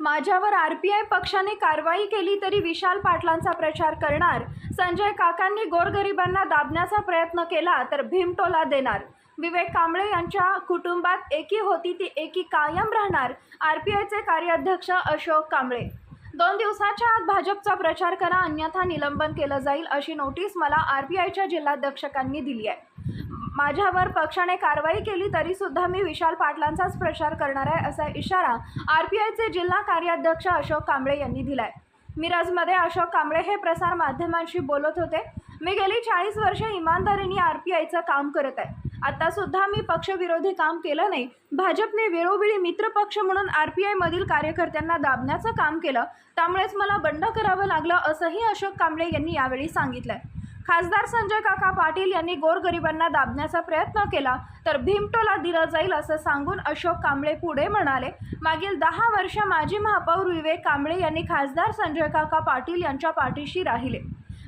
माझ्यावर R P I पक्षाने कारवाई केली तरी विशाल पाटलांचा प्रचार करणार. संजय काकांनी गोरगरिबांना दाबण्याचा प्रयत्न केला तर भीमटोला देणार. विवेक कांबळे यांच्या कुटुंबात एकी होती ती एकी कायम राहणार. आर पी आयचे कार्याध्यक्ष अशोक कांबळे. दोन दिवसाच्या आत भाजपचा प्रचार करा अन्यथा निलंबन केलं जाईल अशी नोटीस मला आर पी आयच्या जिल्हाध्यक्षकांनी दिली आहे. माझ्यावर पक्षाने कारवाई केली तरी सुद्धा मी विशाल पाटलांचाच प्रचार करणार आहे असा इशारा आर पी आयचे जिल्हा कार्याध्यक्ष अशोक कांबळे यांनी दिलाय. मिरजमध्ये अशोक कांबळे हे प्रसार माध्यमांशी बोलत होते. मी गेली चाळीस वर्षे इमानदारीने आयचं काम करत आहे. आत्तासुद्धा मी पक्षविरोधी काम केलं नाही. भाजपने वेळोवेळी मित्रपक्ष म्हणून आर पी आयमधील कार्यकर्त्यांना दाबण्याचं काम केलं. त्यामुळेच मला बंड करावं लागलं असंही अशोक कांबळे यांनी यावेळी सांगितलंय. खासदार संजय काका पाटील यांनी गोरगरिबांना दाबण्याचा प्रयत्न केला तर भीमटोला दिलं जाईल असं सांगून अशोक कांबळे पुढे म्हणाले. मागील दहा वर्ष माजी महापौर विवेक कांबळे यांनी खासदार संजय काका पाटील यांच्या पाठीशी राहिले.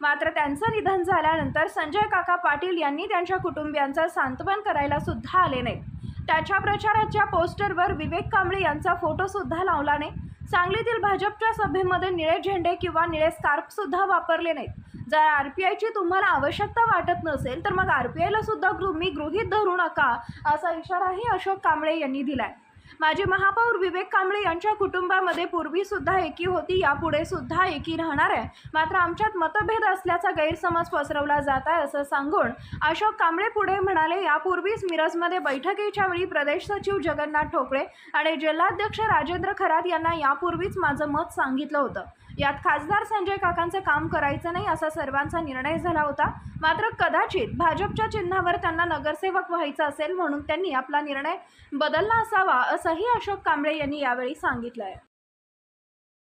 मात्र त्यांचं निधन झाल्यानंतर संजय काका पाटील यांनी त्यांच्या कुटुंबियांचं सांत्वन करायला सुद्धा आले नाही. त्याच्या प्रचाराच्या पोस्टरवर विवेक कांबळे यांचा फोटोसुद्धा लावला नाही सांगलीतील भाजपच्या सभेमध्ये निळे झेंडे किंवा निळे स्कार्फसुद्धा वापरले नाहीत. जर आर पी आयची तुम्हाला आवश्यकता वाटत नसेल तर मग आर पी आयला सुद्धा तुम्ही गृहीत धरू नका असा इशाराही अशोक कांबळे यांनी दिलाय. माजी महापौर विवेक कांबळे यांच्या कुटुंबामध्ये पूर्वी सुद्धा एकी होती यापुढे सुद्धा एकी राहणार आहे. मात्र आमच्यात मतभेद असल्याचा गैरसमज पसरवला जात आहे असं सांगून अशोक कांबळे पुढे म्हणाले यापूर्वीच मिरजमध्ये बैठकीच्या वेळी प्रदेश सचिव जगन्नाथ ठोकळे आणि जिल्हाध्यक्ष राजेंद्र खरात यांना यापूर्वीच माझं मत सांगितलं होतं. यात खासदार संजय काकांचं काम करायचं नाही असा सर्वांचा निर्णय झाला होता. मात्र कदाचित भाजपच्या चिन्हावर त्यांना नगरसेवक व्हायचं असेल म्हणून त्यांनी आपला निर्णय बदलला असावा असंही अशोक कांबळे यांनी यावेळी सांगितलं आहे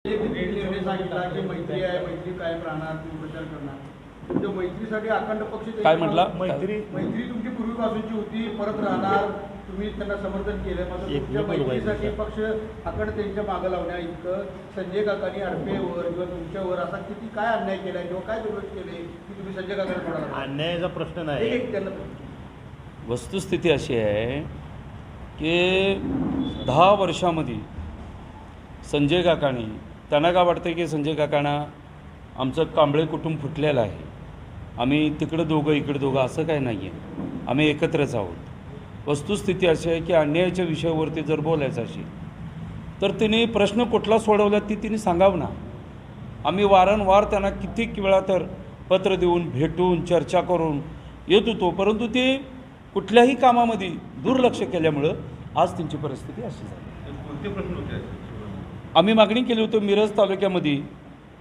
की मैत्री आहे मैत्री काय प्रचार करणार. मैत्रीसाठी अखंड पक्ष काय म्हटला? मैत्री. मैत्री तुमची पूर्वीपासूनची होती परत राहणार. तुम्ही त्यांना समर्थन केलं मात्र मैत्रीसाठी. पक्ष अखंड त्यांच्या मागं लावण्या इतकं. संजय काकांनी अडपेवर किंवा तुमच्यावर असा किती काय अन्याय केला किंवा काय दुर्लक्ष केले की तुम्ही संजय काकांना अन्यायाचा प्रश्न नाही. एक त्यांना वस्तुस्थिती अशी आहे की दहा वर्षामध्ये संजय काकाणी त्यांना काय वाटतं की संजय काकांना आमचं कांबळे कुटुंब फुटलेलं आहे? आम्ही तिकडं दोघं इकडं दोघं असं काय नाही आहे आम्ही एकत्रच आहोत. वस्तुस्थिती अशी आहे की अन्यायाच्या विषयावरती जर बोलायचं असेल तर तिने प्रश्न कुठला सोडवला ती तिने सांगावं ना. आम्ही वारंवार त्यांना कित्येक वेळा तर पत्र देऊन भेटून चर्चा करून येत होतो परंतु ते कुठल्याही कामामध्ये दुर्लक्ष केल्यामुळं आज त्यांची परिस्थिती अशी झाली. कोणते प्रश्न होते? आम्ही मागणी केली होती मिरज तालुक्यामध्ये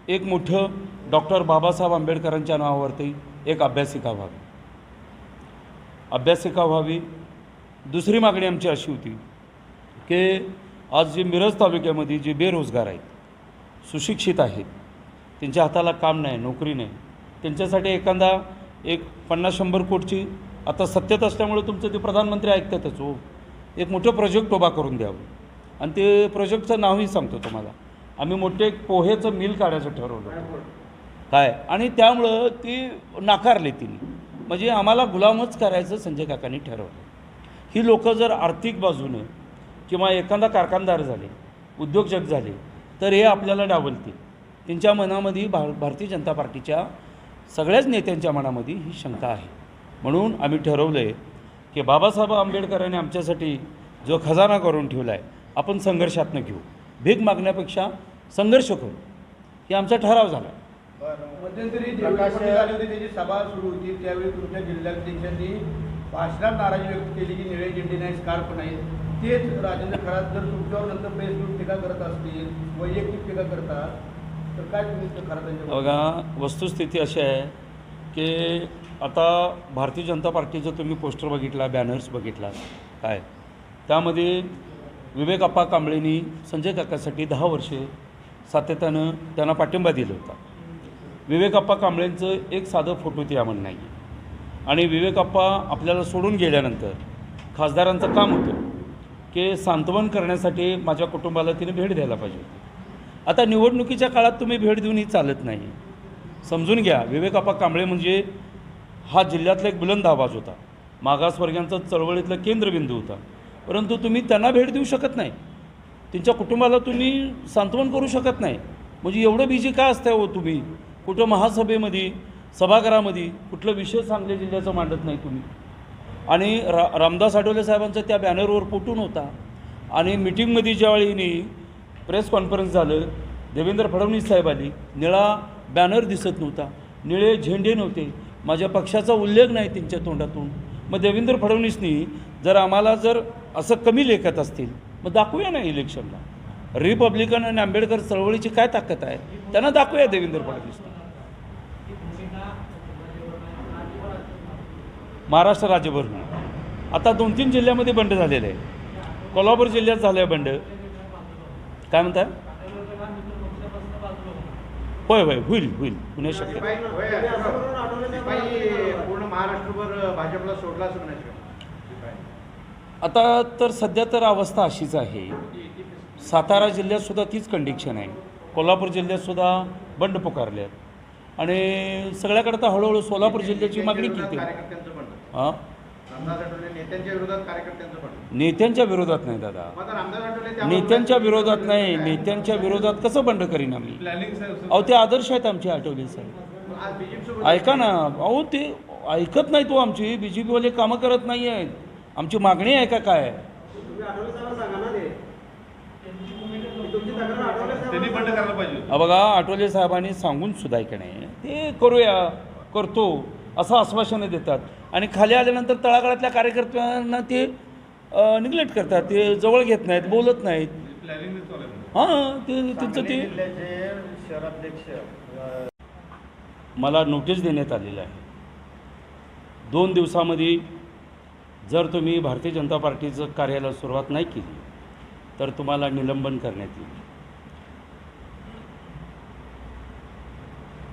एक मोठं डॉक्टर बाबासाहेब आंबेडकरांच्या नावावरती एक अभ्यासिका व्हावी अभ्यासिका व्हावी दुसरी मागणी आमची अशी होती की आज जे मिरज तालुक्यामध्ये जे बेरोजगार आहेत सुशिक्षित आहेत त्यांच्या हाताला काम नाही नोकरी नाही त्यांच्यासाठी एखादा एक पन्नास शंभर कोटची आता सत्तेत असल्यामुळे तुमचं ते प्रधानमंत्री ऐकतातच हो. एक मोठं प्रोजेक्ट उभा करून द्यावं. आणि ते प्रोजेक्टचं नावही सांगतो तुम्हाला. आम्ही मोठे एक पोहेचं मिल काढायचं ठरवलं. काय? आणि त्यामुळं ती नाकारली तिने. म्हणजे आम्हाला गुलामच करायचं संजय काकांनी ठरवलं. ही लोकं जर आर्थिक बाजूनं किंवा एखादा कारखानदार झाले उद्योजक झाले तर हे आपल्याला डावलतील. त्यांच्या मनामध्ये भा भारतीय जनता पार्टीच्या सगळ्याच नेत्यांच्या मनामध्ये ही शंका आहे. म्हणून आम्ही ठरवलं आहे की बाबासाहेब आंबेडकरांनी आमच्यासाठी जो खजाना करून ठेवला आहे आपण संघर्षातनं घेऊ. भीक मागण्यापेक्षा संघर्ष करू. हे आमचा ठराव झाला. मध्यंतरी होते त्याची सभा सुरू होती. त्यावेळी तुमच्या जिल्हाध्यक्षांनी भाषणात नाराजी व्यक्त केली की निळे झेंडे नाही स्कार्फ नाही. तेच राजेंद्र खरात जर तुमच्यावर नंतर फेसबुक टीका करत असतील वैयक्तिक टीका करतात तर काय तुम्ही बघा वस्तुस्थिती अशी आहे की आता भारतीय जनता पार्टीचं तुम्ही पोस्टर बघितला बॅनर्स बघितला काय? त्यामध्ये विवेक अप्पा कांबळेंनी संजय काकासाठी दहा वर्षे सातत्यानं त्यांना पाठिंबा दिला होता. विवेक अप्पा कांबळेंचं एक साधं फोटो ते आम्हाला नाही आहे आणि विवेक अप्पा आपल्याला सोडून गेल्यानंतर खासदारांचं काम होतं की सांत्वन करण्यासाठी माझ्या कुटुंबाला तिने भेट द्यायला पाहिजे होती. आता निवडणुकीच्या काळात तुम्ही भेट देऊन ही चालत नाही. समजून घ्या विवेक अप्पा कांबळे म्हणजे हा जिल्ह्यातला एक बुलंद आवाज होता. मागासवर्गीयांचा चळवळीतला केंद्रबिंदू होता. परंतु तुम्ही त्यांना भेट देऊ शकत नाही. त्यांच्या कुटुंबाला तुम्ही सांत्वन करू शकत नाही. म्हणजे एवढं बीजी का असतं हो तुम्ही? कुठं महासभेमध्ये सभागृहामध्ये कुठलं विषय सांगली जिल्ह्याचं मांडत नाही तुम्ही. आणि रा रामदास आठवले साहेबांचा त्या बॅनरवर पोटून होता. आणि मिटिंगमध्ये ज्यावेळी प्रेस कॉन्फरन्स झालं देवेंद्र फडणवीस साहेब आली निळा बॅनर दिसत नव्हता. निळे झेंडे नव्हते. माझ्या पक्षाचा उल्लेख नाही त्यांच्या तोंडातून. मग देवेंद्र फडणवीसनी जर आम्हाला जर असं कमी लेखत असतील मग दाखवूया ना इलेक्शनला. रिपब्लिकन आणि आंबेडकर चळवळीची काय ताकद आहे? त्यांना दाखवूया देवेंद्र फडणवीसनी. महाराष्ट्र राज्यभर. आता दोन तीन जिल्ह्यामध्ये बंड झालेलं आहे कोल्हापूर जिल्ह्यात झालं आहे बंड. काय म्हणताय? होय होय होईल होईल पुणे शक्य आता तर सध्या तर अवस्था अशीच आहे. सातारा जिल्ह्यात सुद्धा तीच कंडिक्शन आहे. कोल्हापूर जिल्ह्यात सुद्धा बंड पुकारल्यात आणि सगळ्याकडे तर हळूहळू सोलापूर जिल्ह्याची मागणी केली. हां? नेत्यांच्या विरोधात कार्यकर्त्यांचं बंड नेत्यांच्या विरोधात नाही दादा. नेत्यांच्या विरोधात नाही नेत्यांच्या विरोधात कसं बंड करीन आम्ही अहो ते आदर्श आहेत आमचे आठवले साहेब. ऐका ना अहो ते ऐकत नाही तो आमची बी जे पीवाले कामं करत नाही आहेत. आमची मागणी आहे का काय? त्यांनी बंद करायला पाहिजे अहो बघा आठवले साहेबांनी सांगून सुद्धा ऐका नाही ते करूया करतो असं आश्वासनं देतात. आणि खाली आल्यानंतर तळागाळातल्या कार्यकर्त्यांना ते निग्लेक्ट करतात. ते जवळ घेत नाहीत बोलत नाहीत. हां ते त्यांचं ते शहराध्यक्ष मला नोटीस देण्यात आलेलं आहे. दोन दिवसामध्ये जर तुम्ही भारतीय जनता पार्टीचं कार्याला सुरुवात नाही केली तर तुम्हाला निलंबन करण्यात येईल.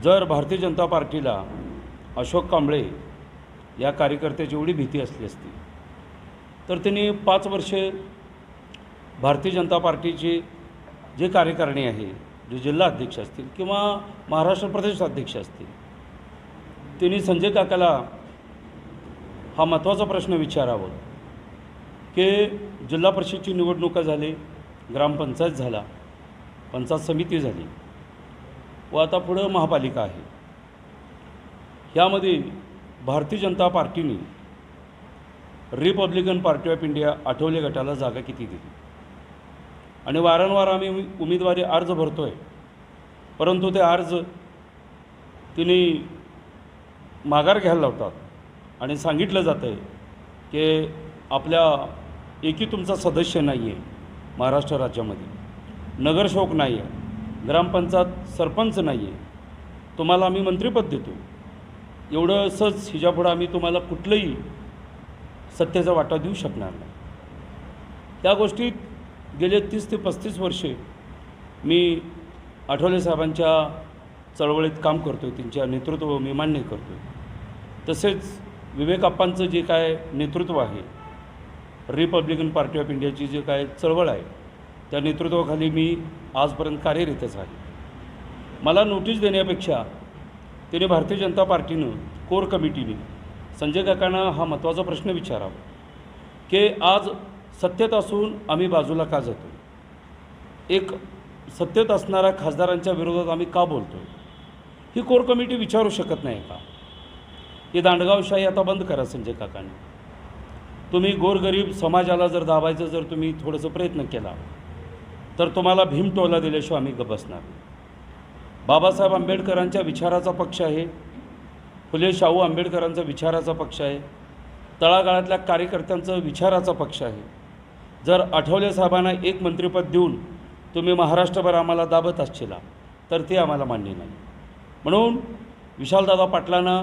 जर भारतीय जनता पार्टीला अशोक कांबळे या कार्यकर्त्याची एवढी भीती असली असती. तर त्यांनी पाच वर्षे भारतीय जनता पार्टीचे जे कार्यकारिणी आहे जे जिल्हा अध्यक्ष असतील किंवा महाराष्ट्र प्रदेश अध्यक्ष असतील त्यांनी संजय काकाला हा महत्त्वाचा प्रश्न विचारावा की जिल्हा परिषदची निवडणुका झाली ग्रामपंचायत झाला पंचायत समिती झाली व आता पुढं महापालिका आहे. यामध्ये Bharatiya Janata पार्टीने Republican party of India Athawale गटाला जागा किती दिली? आणि वारंवार आम्ही उमेदवारी अर्ज भरतो आहे परंतु ते अर्ज तिने माघार घ्यायला लावतात. आणि सांगितलं जातं आहे की आपल्या एकी तुमचा सदस्य नाही आहे महाराष्ट्र राज्यामध्ये. नगरसेवक नाही आहे ग्रामपंचायत सरपंच नाही आहे तुम्हाला आम्ही मंत्रिपद देतो. एवढं असंच हिच्यापुढं आम्ही तुम्हाला कुठलंही सत्तेचा वाटा देऊ शकणार नाही. त्या गोष्टीत गेले तीस ते पस्तीस वर्षे मी आठवले साहेबांच्या चळवळीत काम करतो आहे त्यांच्या नेतृत्व मी मान्य करतो आहे तसेच विवेकाप्पांचं जे काय नेतृत्व आहे रिपब्लिकन पार्टी ऑफ इंडियाची जे काय चळवळ आहे त्या नेतृत्वाखाली मी आजपर्यंत कार्यरतच आहे. मला नोटीस देण्यापेक्षा त्याने भारतीय जनता पार्टीनं कोर कमिटीने संजय काकांना हा महत्त्वाचा प्रश्न विचारावा की आज सत्तेत असून आम्ही बाजूला का जातो एक सत्तेत असणाऱ्या खासदारांच्या विरोधात आम्ही का बोलतो ही कोर कमिटी विचारू शकत नाही का? ही दांडगावशाही आता बंद करा संजय काकांनी. तुम्ही गोरगरीब समाजाला जर दाबायचं जर तुम्ही थोडंसं प्रयत्न केला तर तुम्हाला भीमटोला दिल्याशिवाय आम्ही बसणार नाही. बाबासाहेब आंबेडकरांच्या विचाराचा पक्ष आहे. फुले शाहू आंबेडकरांचा विचाराचा पक्ष आहे. तळागाळातल्या कार्यकर्त्यांचं विचाराचा पक्ष आहे. जर आठवले साहेबांना एक मंत्रिपद देऊन तुम्ही महाराष्ट्रभर आम्हाला दाबत असशिला तर ते आम्हाला मान्य नाही. म्हणून विशालदादा पाटलांना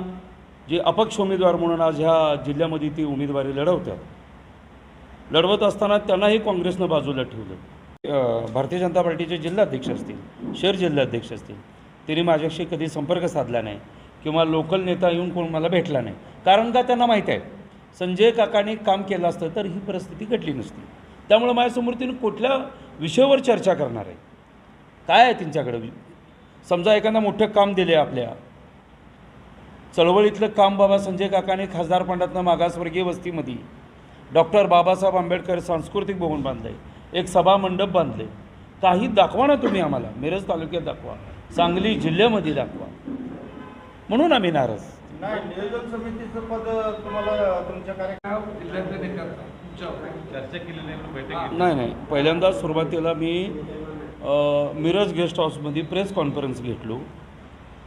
जे अपक्ष उमेदवार म्हणून आज ह्या जिल्ह्यामध्ये ती उमेदवारी लढवतात लढवत असताना त्यांनाही काँग्रेसनं बाजूला ठेवलं. भारतीय जनता पार्टीचे जिल्हाध्यक्ष असतील शहर जिल्हाध्यक्ष असतील त्यांनी माझ्याशी कधी संपर्क साधला नाही किंवा लोकल नेता येऊन कोण मला भेटला नाही. कारण का त्यांना माहीत आहे संजय काकांनी काम केलं असतं तर ही परिस्थिती घडली नसती. त्यामुळं माझ्यासमोर तिने कुठल्या विषयावर चर्चा करणार आहे? काय आहे त्यांच्याकडं समजा एखादा मोठं काम दिले आपल्या. चळवळीतलं काम बाबा संजय काकाने खासदार पंडातनं मागासवर्गीय वस्तीमध्ये. डॉक्टर बाबासाहेब आंबेडकर सांस्कृतिक भवन बांधलं आहे एक सभा मंडप बांधले काही दाखवा ना तुम्ही आम्हाला. मिरज तालुक्यात दाखवा. सांगली जिल्ह्यामध्ये दाखवा. म्हणून आम्ही नाराज. नाही नियोजन समितीचं पद तुम्हाला तुमच्या नाही नाही नाही. पहिल्यांदा सुरुवातीला मी मिरज गेस्ट हाऊसमध्ये प्रेस कॉन्फरन्स घेतलो.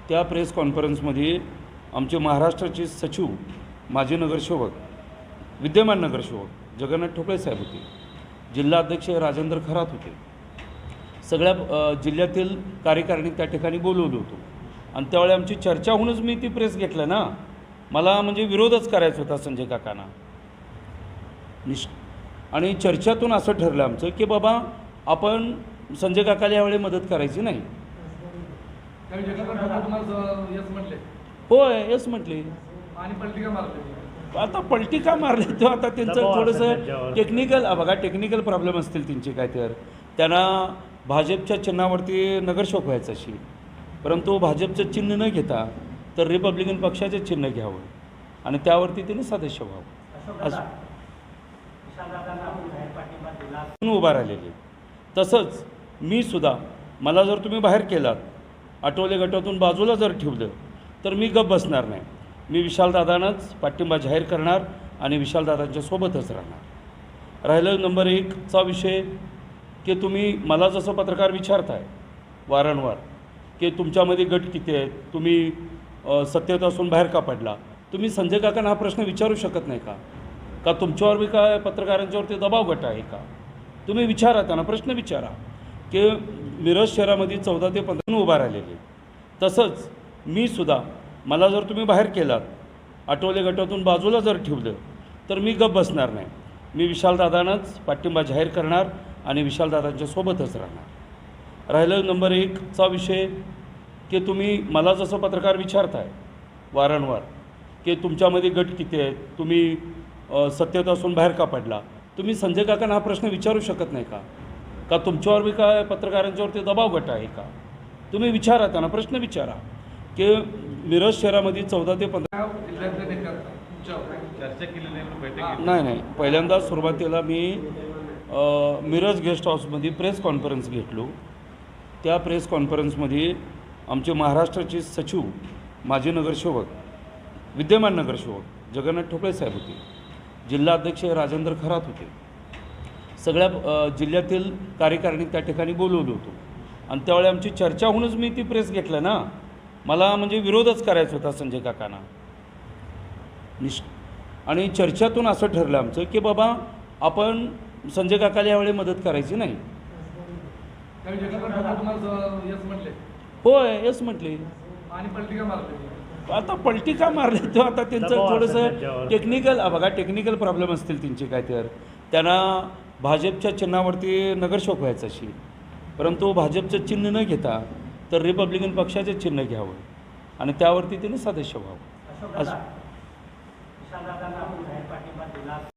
त्या प्रेस कॉन्फरन्समध्ये आमचे महाराष्ट्राचे सचिव माजी नगरसेवक विद्यमान नगरसेवक जगन्नाथ ठोकळे साहेब होते. जिल्हाध्यक्ष राजेंद्र खरात होते. सगळ्या जिल्ह्यातील कार्यकारिणी त्या ठिकाणी बोलवलं होतो. आणि त्यावेळी आमची चर्चा होऊनच मी ती प्रेस घेतलं ना. मला म्हणजे विरोधच करायचा होता संजय काकांना. निश आणि चर्चातून असं ठरलं आमचं की बाबा आपण संजय काकाला यावेळी मदत करायची नाही. होय येस म्हटले. आणि पलटी का मारले. आता पलटी का मारले तो आता त्यांचं थोडंसं टेक्निकल बघा टेक्निकल प्रॉब्लेम असतील त्यांचे काय तर त्यांना भाजपच्या चिन्हावरती नगरसेवक व्हायचं अशी. परंतु भाजपचं चिन्ह न घेता तर रिपब्लिकन पक्षाचे चिन्ह घ्यावं आणि त्यावरती त्यांनी सदस्य व्हावं. असं उभा राहिलेले. तसंच मी सुद्धा मला जर तुम्ही बाहेर केलात आठवले गटातून बाजूला जर ठेवलं तर मी गप बसणार नाही. मी विशालदादांनाच पाठिंबा जाहीर करणार आणि विशालदादांच्या सोबतच राहणार. राहिलं नंबर एकचा विषय की तुम्ही मला जसं पत्रकार विचारताय वारंवार की तुमच्यामध्ये गट किती आहेत तुम्ही सत्तेत असून बाहेर का पडला? तुम्ही संजय काकांना हा प्रश्न विचारू शकत नाही का? का तुमच्यावर बी काय पत्रकारांच्यावरती दबाव गट आहे का? तुम्ही विचारा त्यांना प्रश्न विचारा. की मिरज शहरामध्ये चौदा ते पंधरा उभा राहिलेले तसंच मी सुद्धा मला जर तुम्ही बाहेर केलात आठवले गटातून बाजूला जर ठेवलं तर मी गप बसणार नाही. मी विशालदादांनाच पाठिंबा जाहीर करणार. आणि विशालदादांच्या सोबतच राहणार. राहिलं नंबर एकचा विषय की तुम्ही मला जसं पत्रकार विचारताय वारंवार की तुमच्यामध्ये गट किती आहेत तुम्ही अ, सत्तेत असून बाहेर का पडला? तुम्ही संजय काकांना हा प्रश्न विचारू शकत नाही का? का तुमच्यावर बी काय पत्रकारांच्यावरती दबाव गट आहे का? तुम्ही विचारा त्यांना प्रश्न विचारा. की मिरज शहरामध्ये चौदा ते पंधरा नाही नाही. पहिल्यांदा सुरुवातीला मी मिरज गेस्ट हाऊसमध्ये प्रेस कॉन्फरन्स घेतलो. त्या प्रेस कॉन्फरन्समध्ये आमचे महाराष्ट्राचे सचिव माजी नगरसेवक विद्यमान नगरसेवक जगन्नाथ ठोकळे साहेब होते. जिल्हाध्यक्ष राजेंद्र खरात होते. सगळ्या जिल्ह्यातील कार्यकारिणी त्या ठिकाणी बोलवलो होतो. आणि त्यावेळी आमची चर्चा होऊनच मी ती प्रेस घेतलं ना. मला म्हणजे विरोधच करायचा होता संजय काकांना. निश आणि चर्चातून असं ठरलं आमचं की बाबा आपण संजय काकाला यावेळी मदत करायची नाही. होय येस म्हटले. आणि पलटी का मारले? आता पलटी का मारले? तो आता त्यांचं थोडंसं टेक्निकल बघा टेक्निकल प्रॉब्लेम असतील त्यांचे काय तर. त्यांना भाजपच्या चिन्हावरती नगरसेवक व्हायचं अशी. परंतु भाजपचं चिन्ह न घेता तर रिपब्लिकन पक्षाचे चिन्ह घ्यावं. आणि त्यावरती त्यांनी सदस्य व्हावं. असं